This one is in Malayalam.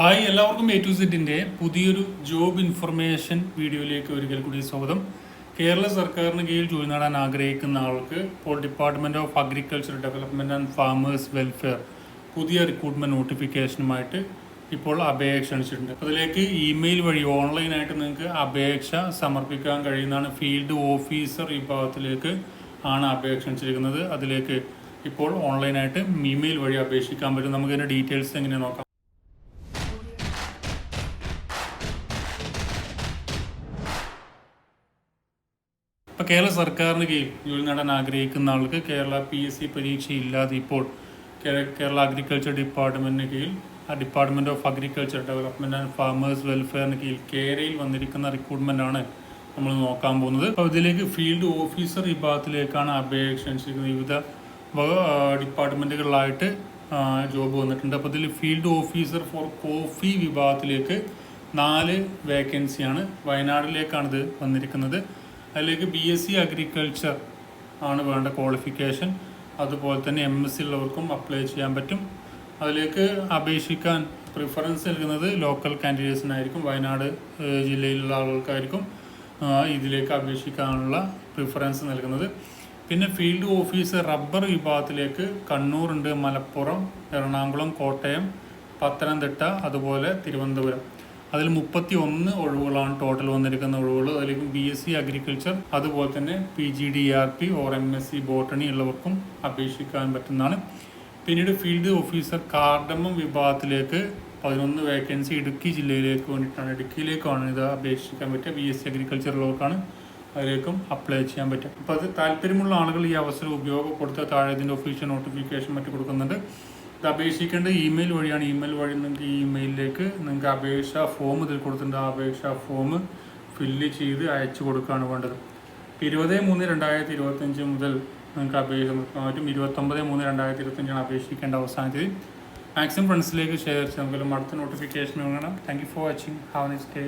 ഹായ് എല്ലാവർക്കും എ ടു സെറ്റിന്റെ പുതിയൊരു ജോബ് ഇൻഫർമേഷൻ വീഡിയോയിലേക്ക് ഒരിക്കൽ കൂടി സ്വാഗതം. കേരള സർക്കാരിന് കീഴിൽ ജോലി നേടാൻ ആഗ്രഹിക്കുന്ന ആൾക്ക് ഇപ്പോൾ department of agriculture development and farmers welfare പുതിയ റിക്രൂട്ട്മെന്റ് നോട്ടിഫിക്കേഷനുമായിട്ട് ഇപ്പോൾ അപേക്ഷ അണിച്ചിട്ടുണ്ട് അതിലേക്ക് ഇമെയിൽ വഴി ഓൺലൈനായിട്ട് നിങ്ങൾക്ക് അപേക്ഷ സമർപ്പിക്കാൻ കഴിയുന്നതാണ്. ഫീൽഡ് ഓഫീസർ വിഭാഗത്തിലേക്ക് ആണ് അപേക്ഷ അണിച്ചിരിക്കുന്നത് അതിലേക്ക് ഇപ്പോൾ ഓൺലൈനായിട്ട് ഇമെയിൽ വഴി അപേക്ഷിക്കാൻ പറ്റും. നമുക്ക് ഇതിന്റെ ഡീറ്റെയിൽസ് എങ്ങനെ നോക്കാം. ഇപ്പോൾ കേരള സർക്കാരിന് കീഴിൽ ജോലി നേടാൻ ആഗ്രഹിക്കുന്ന ആൾക്ക് കേരള പി എസ് സി പരീക്ഷ ഇല്ലാതെ ഇപ്പോൾ കേരള അഗ്രികൾച്ചർ ഡിപ്പാർട്ട്മെന്റിന് കീഴിൽ ആ department of agriculture development and farmers വെൽഫെയറിന് കീഴിൽ കേരയിൽ വന്നിരിക്കുന്ന റിക്രൂട്ട്മെന്റ് ആണ് നമ്മൾ നോക്കാൻ പോകുന്നത്. അപ്പോൾ ഇതിലേക്ക് ഫീൽഡ് ഓഫീസർ വിഭാഗത്തിലേക്കാണ് അപേക്ഷ ക്ഷണിച്ചിരിക്കുന്നത് വിവിധ ഡിപ്പാർട്ട്മെന്റുകളിലായിട്ട് ജോബ് വന്നിട്ടുണ്ട്. അപ്പോൾ ഇതിൽ ഫീൽഡ് ഓഫീസർ ഫോർ കോഫി വിഭാഗത്തിലേക്ക് നാല് വേക്കൻസിയാണ് വയനാടിലേക്കാണിത് വന്നിരിക്കുന്നത്. അതിലേക്ക് ബി എസ് സി അഗ്രികൾച്ചർ ആണ് വേണ്ട ക്വാളിഫിക്കേഷൻ അതുപോലെ തന്നെ എം എസ് സി ഉള്ളവർക്കും അപ്ലൈ ചെയ്യാൻ പറ്റും. അതിലേക്ക് അപേക്ഷിക്കാൻ പ്രിഫറൻസ് നൽകുന്നത് ലോക്കൽ കാൻഡിഡേറ്റ്സിനായിരിക്കും വയനാട് ജില്ലയിലുള്ള ആളുകൾക്കായിരിക്കും ഇതിലേക്ക് അപേക്ഷിക്കാനുള്ള പ്രിഫറൻസ് നൽകുന്നത്. പിന്നെ ഫീൽഡ് ഓഫീസർ റബ്ബർ വിഭാഗത്തിലേക്ക് കണ്ണൂറുണ്ട് മലപ്പുറം എറണാകുളം കോട്ടയം പത്തനംതിട്ട അതുപോലെ തിരുവനന്തപുരം. അതിൽ മുപ്പത്തി ഒന്ന് ഒഴിവുകളാണ് ടോട്ടൽ വന്നിരിക്കുന്ന ഒഴിവുകൾ. അതിലേക്ക് ബി എസ് സി അഗ്രികൾച്ചർ അതുപോലെ തന്നെ P G D R P or M S C botany ഉള്ളവർക്കും അപേക്ഷിക്കാൻ പറ്റുന്നതാണ്. പിന്നീട് ഫീൽഡ് ഓഫീസർ കാർഡമം വിഭാഗത്തിലേക്ക് പതിനൊന്ന് വേക്കൻസി ഇടുക്കി ജില്ലയിലേക്ക് വേണ്ടിയിട്ടാണ്. ഇടുക്കിയിലേക്കാണ് ഇത് അപേക്ഷിക്കാൻ പറ്റുക ബി എസ് സി അഗ്രികൾച്ചർ ഉള്ളവർക്കാണ് അതിലേക്കും അപ്ലൈ ചെയ്യാൻ പറ്റും അപ്പോൾ അത് താല്പര്യമുള്ള ആളുകൾ ഈ അവസരം ഉപയോഗപ്പെടുത്തുക. താഴെ ഇതിന്റെ ഒഫീഷ്യൽ നോട്ടിഫിക്കേഷൻ മറ്റു കൊടുക്കുന്നുണ്ട്. ഇത് അപേക്ഷിക്കേണ്ടത് ഇമെയിൽ വഴിയാണ്. ഇമെയിൽ വഴി നിങ്ങൾക്ക് ഇമെയിലിലേക്ക് നിങ്ങൾക്ക് അപേക്ഷ ഫോം ഇതിൽ കൊടുത്തിട്ടുണ്ട്. ആ അപേക്ഷാ ഫോം ഫില്ല് ചെയ്ത് അയച്ചു കൊടുക്കുകയാണ് വേണ്ടത്. ഇരുപത് മൂന്ന് രണ്ടായിരത്തി ഇരുപത്തഞ്ച് മുതൽ നിങ്ങൾക്ക് അപേക്ഷ സമർപ്പിക്കാൻ പറ്റും ഇരുപത്തൊമ്പത് മൂന്ന് രണ്ടായിരത്തി ഇരുപത്തഞ്ചാണ് അപേക്ഷിക്കേണ്ട അവസാന തീയതി. മാക്സിമം ഫ്രണ്ട്സിലേക്ക് ഷെയർ ചെയ്യാം നമുക്കെല്ലാം അടുത്ത നോട്ടിഫിക്കേഷൻ വേണം thank you for watching have next day